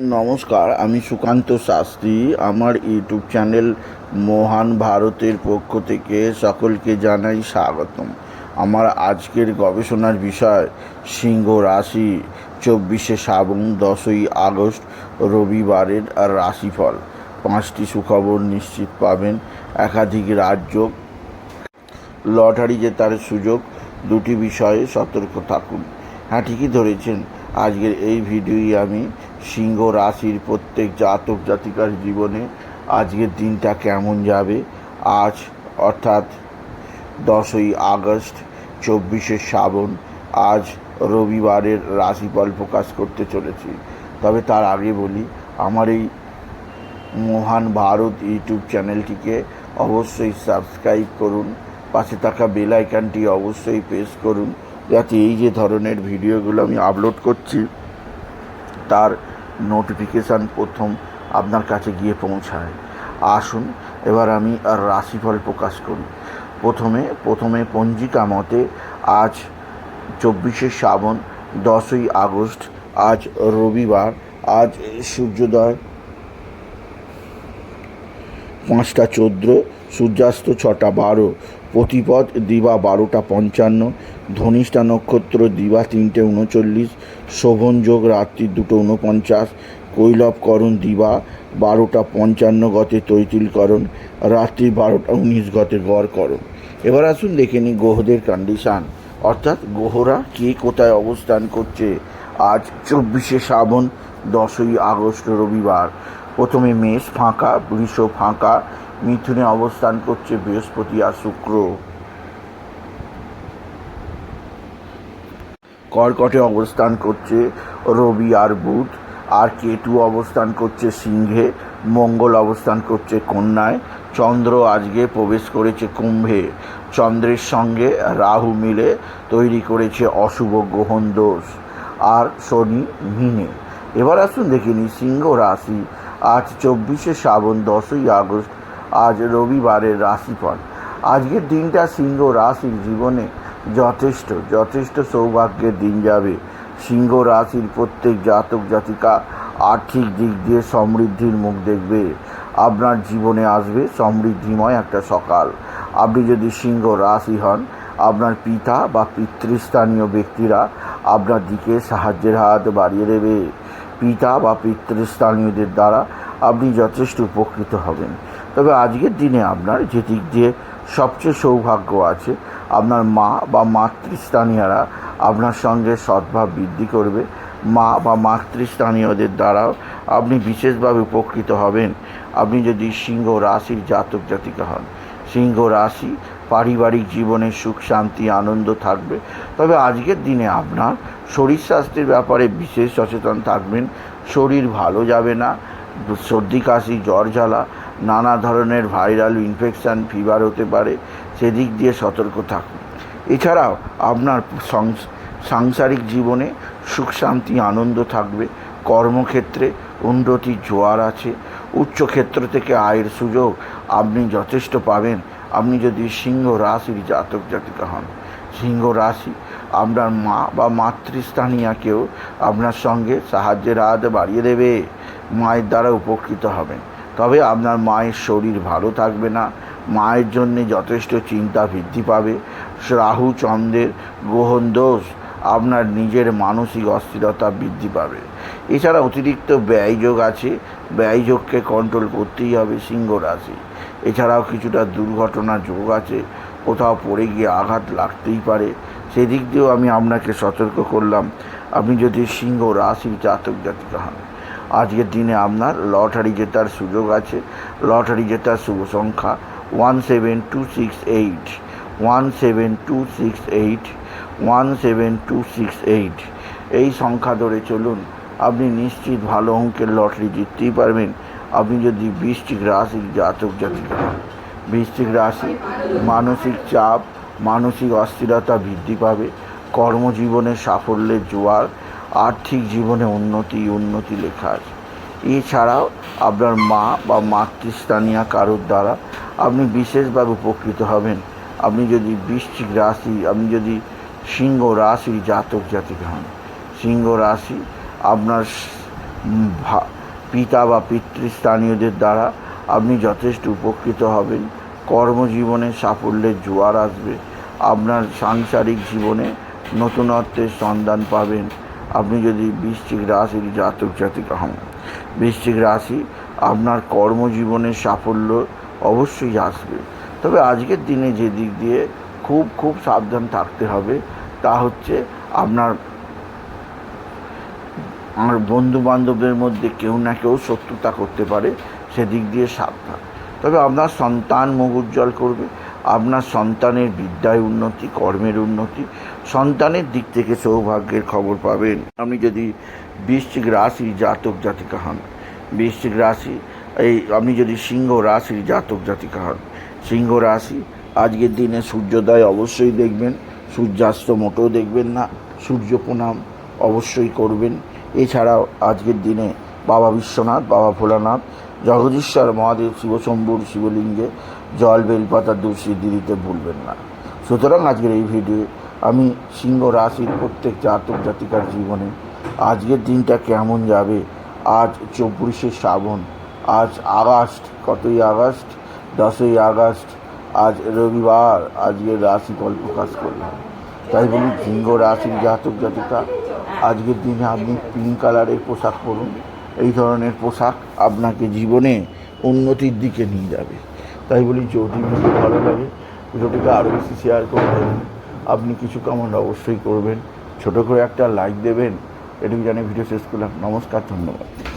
নমস্কার, আমি সুকান্ত শাস্ত্রী। আমার ইউটিউব চ্যানেল মহান ভারতের পক্ষ থেকে সকলকে জানাই স্বাগতম। আমার আজকের গবেষণার বিষয়, সিংহ রাশি, চব্বিশে শ্রাবণ, দশই আগস্ট, রবিবারের রাশিফল। পাঁচটি সুখবর নিশ্চিত পাবেন। একাধিক রাজ্য লটারি জেতার সুযোগ। দুটি বিষয়ে সতর্ক থাকুন। হ্যাঁ ঠিকই ধরেছেন। আজকের এই ভিডিওই আমি সিংহ রাশির প্রত্যেক জাতক জাতিকার জীবনে আজকের দিনটা কেমন যাবে? আজ অর্থাৎ দশই আগস্ট, চব্বিশে শ্রাবণ, আজ রবিবারের রাশিফল প্রকাশ করতে চলেছি। তবে তার আগে বলি, আমার এই মহান ভারত ইউটিউব চ্যানেলটিকে অবশ্যই সাবস্ক্রাইব করুন, পাশে থাকা বেল আইকনটি অবশ্যই প্রেস করুন, যাতে এই যে ধরনের ভিডিওগুলো আমি আপলোড করছি, তার নোটিফিকেশান প্রথম আপনার কাছে গিয়ে পৌঁছায়। আসুন, এবার আমি আর রাশিফল প্রকাশ করি। প্রথমে প্রথমে পঞ্জিকা মতে আজ চব্বিশে শ্রাবণ, দশই আগস্ট, আজ রবিবার, আজ সূর্যোদয় পাঁচটা চোদ্দ সূর্যাস্ত ছটা বারো প্রতিপদ দিবা বারোটা পঞ্চান্ন, ধনিষ্ঠা নক্ষত্র দিবা তিনটে উনচল্লিশ, শোভন যোগ রাত্রি দুটো উনপঞ্চাশ কৈলবকরণ দিবা বারোটা পঞ্চান্ন গতে তৈতিলকরণ, রাত্রি বারোটা উনিশ গতে গড়করণ। এবার আসুন দেখে নিই গ্রহদের কন্ডিশান অর্থাৎ গ্রহরা কে কোথায় অবস্থান করছে? আজ চব্বিশে শ্রাবণ, দশই আগস্ট, রবিবার। প্রথমে মেষ ফাঁকা, বৃষ ফাঁকা মিথুনে অবস্থান করছে বৃহস্পতি আর শুক্র। কর্কটে অবস্থান করছে রবি আর বুধ, আর কেতু অবস্থান করছে সিংহে, মঙ্গল অবস্থান করছে কন্যায়, চন্দ্র আজকে প্রবেশ করেছে কুম্ভে। চন্দ্রের সঙ্গে রাহু মিলে তৈরি করেছে অশুভ গ্রহণ দোষ, আর শনি মিনে। এবার আসুন দেখিনি সিংহ রাশি, আজ চব্বিশে শ্রাবণ দশই আগস্ট আজ রবিবারের রাশিফল। আজকের দিনটা সিংহ রাশির জীবনে যথেষ্ট যথেষ্ট সৌভাগ্যের দিন যাবে। সিংহ রাশির প্রত্যেক জাতক জাতিকা আর্থিক দিক দিয়ে সমৃদ্ধির মুখ দেখবে। আপনার জীবনে আসবে সমৃদ্ধিময় একটা সকাল। আপনি যদি সিংহ রাশি হন, আপনার পিতা বা পিতৃস্থানীয় ব্যক্তিরা আপনার দিকে সাহায্যের হাত বাড়িয়ে দেবে। পিতা বা পিতৃস্থানীয়দের দ্বারা আপনি যথেষ্ট উপকৃত হবেন। তবে আজকের দিনে আপনার যে দিক দিয়ে সবচেয়ে সৌভাগ্য আছে, আপনার মা বা মাতৃস্থানীয়রা আপনার সঙ্গে সদ্ভাব বৃদ্ধি করবে। মা বা মাতৃস্থানীয়দের দ্বারাও আপনি বিশেষভাবে উপকৃত হবেন। আপনি যদি সিংহ রাশির জাতক জাতিকা হন, সিংহ রাশি পারিবারিক জীবনে সুখ, শান্তি, আনন্দ থাকবে। তবে আজকের দিনে আপনার শরীর স্বাস্থ্যের ব্যাপারে বিশেষ সচেতন থাকবেন। শরীর ভালো যাবে না, সর্দি, কাশি, জ্বর, জ্বালা নানা ধরনের ভাইরাল ইনফেকশান ফিভার হতে পারে, সেদিক দিয়ে সতর্ক থাকুন। এছাড়াও আপনার সংস- সাংসারিক জীবনে সুখ, শান্তি, আনন্দ থাকবে। কর্মক্ষেত্রে উন্নতির জোয়ার আছে। উচ্চক্ষেত্র থেকে আয়ের সুযোগ আপনি যথেষ্ট পাবেন। আপনি যদি সিংহ রাশির জাতক, জাতিকা হন, সিংহ রাশি আপনার মা বা মাতৃস্থানীয়াকেও আপনার সঙ্গে সাহায্যের হাত বাড়িয়ে দেবে। মায়ের দ্বারা উপকৃত হবেন। তবে আপনার মায়ের শরীর ভালো থাকবে না। মায়ের জন্যে যথেষ্ট চিন্তা বৃদ্ধি পাবে। রাহু, চন্দ্রের গ্রহণ দোষ আপনার নিজের মানসিক অস্থিরতা বৃদ্ধি পাবে। এছাড়া অতিরিক্ত ব্যয়যোগ আছে। ব্যয়যোগকে কন্ট্রোল করতেই হবে সিংহ রাশি। এছাড়াও কিছুটা দুর্ঘটনা যোগ আছে। কোথাও পড়ে গিয়ে আঘাত লাগতেই পারে। সেদিক দিয়েও আমি আপনাকে সতর্ক করলাম। আপনি যদি সিংহ রাশির জাতক জাতিকা হন। আজকের দিনে আপনার লটারি জেতার সুযোগ আছে। লটারি জেতার শুভ সংখ্যা one seven two six eight one seven two six eight one seven two six eight এই সংখ্যা ধরে চলুন, আপনি নিশ্চিত ভালো অঙ্কের লটারি জিততেই পারবেন। আপনি যদি বৃষ্টিক রাশির জাতক জাতিকা বৃষ্টিক রাশি মানসিক চাপ, মানসিক অস্থিরতা বৃদ্ধি পাবে, কর্মজীবনে সাফল্যের জোয়ার আর্থিক জীবনে উন্নতি উন্নতি লেখা আছে এছাড়াও আপনার মা বা মাতৃস্থানীয় কারোর দ্বারা আপনি বিশেষভাবে উপকৃত হবেন। আপনি যদি বৃশ্চিক রাশি, আপনি যদি সিংহ রাশির জাতক জাতিকা হন। সিংহ রাশি আপনার পিতা বা পিতৃস্থানীয়দের দ্বারা আপনি যথেষ্ট উপকৃত হবেন। কর্মজীবনে সাফল্যের জোয়ার আসবে। আপনার সাংসারিক জীবনে নতুনত্বের সন্ধান পাবেন। আপনি যদি বৃশ্চিক রাশির জাতক জাতিকা হন, বৃশ্চিক রাশি আপনার কর্মজীবনের সাফল্য অবশ্যই আসবে। তবে আজকের দিনে যে দিক দিয়ে খুব খুব সাবধান থাকতে হবে, তা হচ্ছে আপনার, আমার বন্ধু বান্ধবদের মধ্যে কেউ না কেউ শত্রুতা করতে পারে, সেদিক দিয়ে সাবধান। তবে আপনার সন্তান মুখ উজ্জ্বল করবে আপনার সন্তানের বিদ্যায় উন্নতি, কর্মের উন্নতি, সন্তানের দিক থেকে সৌভাগ্যের খবর পাবেন। আপনি যদি বৃশ্চিক রাশি জাতক জাতিকা হন, বৃশ্চিক রাশি, এই আপনি যদি সিংহ রাশির জাতক জাতিকা হন, সিংহ রাশি, আজকের দিনে সূর্যোদয় অবশ্যই দেখবেন, সূর্যাস্ত মোটেও দেখবেন না, সূর্য প্রণাম অবশ্যই করবেন। এছাড়াও আজকের দিনে বাবা বিশ্বনাথ, বাবা ভোলানাথ, জগদীশ্বর মহাদেব, শিবশম্ভুর শিবলিঙ্গে জল, বেলপাতা দুঃসিদ্ধি দিতে ভুলবেন না। সুতরাং আজকের এই ভিডিও আমি সিংহ রাশির প্রত্যেক জাতক জাতিকার জীবনে আজকের দিনটা কেমন যাবে, আজ চব্বিশে শ্রাবণ, আজ আগস্ট, কতই আগস্ট? দশই আগস্ট, আজ রবিবার, আজকের রাশিফল প্রকাশ করলাম তাই বলি, সিংহ রাশির জাতক জাতিকা, আজকের দিনে আপনি পিঙ্ক কালারের পোশাক পরুন। এই ধরনের পোশাক আপনাকে জীবনে উন্নতির দিকে নিয়ে যাবে। তাই বলি যদি ভিডিও ভালো লাগে। ভিডিওটিকে আরও বেশি শেয়ার করে দেবেন। আপনি কিছু কমেন্ট অবশ্যই করবেন। ছোটো করে একটা লাইক দেবেন। এটুকু জানিয়ে ভিডিও শেষ করলাম। নমস্কার, ধন্যবাদ।